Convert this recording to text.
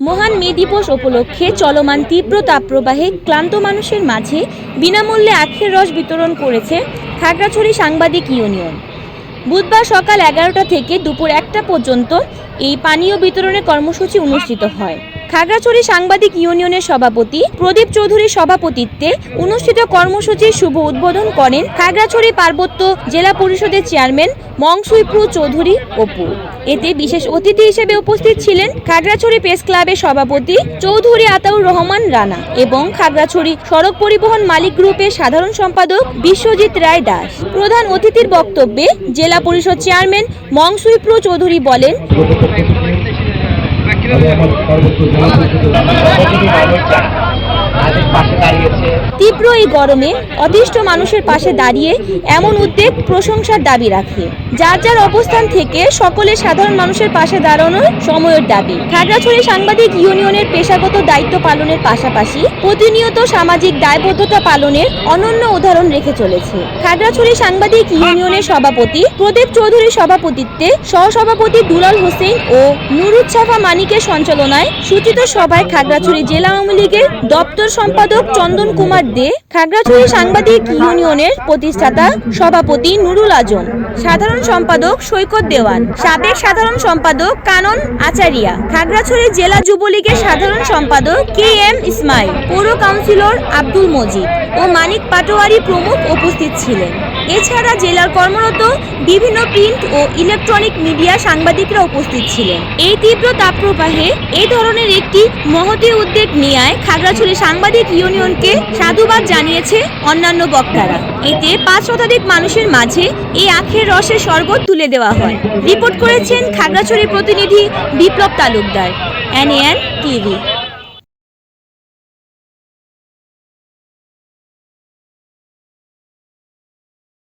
মহান মে দিবস উপলক্ষে চলমান তীব্র তাপপ্রবাহে ক্লান্ত মানুষের মাঝে বিনামূল্যে আখের রস বিতরণ করেছে খাগড়াছড়ি সাংবাদিক ইউনিয়ন। বুধবার সকাল এগারোটা থেকে দুপুর একটা পর্যন্ত এই পানীয় বিতরণের কর্মসূচি অনুষ্ঠিত হয়। খাগড়াছড়ি সাংবাদিক ইউনিয়নের সভাপতি প্রদীপ চৌধুরীর সভাপতিত্বে অনুষ্ঠিত কর্মসূচির শুভ উদ্বোধন করেন খাগড়াছড়ি পার্বত্য জেলা পরিষদের চেয়ারম্যান মংসুইপ্রু চৌধুরী অপু। এতে বিশেষ অতিথি হিসেবে উপস্থিত ছিলেন খাগড়াছড়ি প্রেস ক্লাবের সভাপতি চৌধুরী আতাউর রহমান রানা এবং খাগড়াছড়ি সড়ক পরিবহন মালিক গ্রুপের সাধারণ সম্পাদক বিশ্বজিৎ রায় দাস। প্রধান অতিথির বক্তব্যে জেলা পরিষদ চেয়ারম্যান মংসুইপ্রু চৌধুরী বলেন, তীব্র এই গরমে অতিষ্ঠ মানুষের পাশে দাঁড়িয়ে এমন উদ্যোগ প্রশংসার দাবি রাখে। যার যার অবস্থান থেকে সকলে সাধারণ মানুষের পাশে দাঁড়ানোর সময়ের দাবি। খাগড়াছড়ি সাংবাদিক ইউনিয়নের পেশাগত দায়িত্ব পালনের পাশাপাশি প্রতিনিয়ত সামাজিক দায়বদ্ধতা পালনের অনন্য উদাহরণ রেখে চলেছে। খাগড়াছড়ি সাংবাদিক ইউনিয়নের সভাপতি প্রদীপ চৌধুরীর সভাপতিত্বে সহসভাপতি দুলাল হোসেন ও নুরুচ্ছাফা মানিকের সঞ্চালনায় সূচিত সভায় খাগড়াছড়ি জেলা আওয়ামী লীগের দপ্তর সম্পাদক চন্দন কুমার দে, খাগড়াছড়ি সাংবাদিক ইউনিয়নের প্রতিষ্ঠাতা সভাপতি নুরুল আজম। সাধারণ সম্পাদক সৈকত দেওয়ান। সাবেক সাধারণ সম্পাদক কানন আচারিয়া। খাগড়াছড়ি জেলা যুবলীগের সাধারণ সম্পাদক কে এম ইসমাইল। পৌর কাউন্সিলর আব্দুল মজিদ ও মানিক পাটোয়ারি প্রমুখ উপস্থিত ছিলেন। এছাড়া জেলার কর্মরত বিভিন্ন প্রিন্ট ও ইলেকট্রনিক মিডিয়া সাংবাদিকরা উপস্থিত ছিলেন। এই তীব্র তাপপ্রবাহে এই ধরনের একটি মহতী উদ্যোগ নেয় খাগড়াছড়ি সাংবাদিক ইউনিয়নকে সাধুবাদ জানিয়েছে অন্যান্য বক্তারা। এতে পাঁচ শতাধিক মানুষের মাঝে এই আখের রসের শরবত তুলে দেওয়া হয়। রিপোর্ট করেছেন খাগড়াছড়ি প্রতিনিধি বিপ্লব তালুকদার, এনএন টিভি।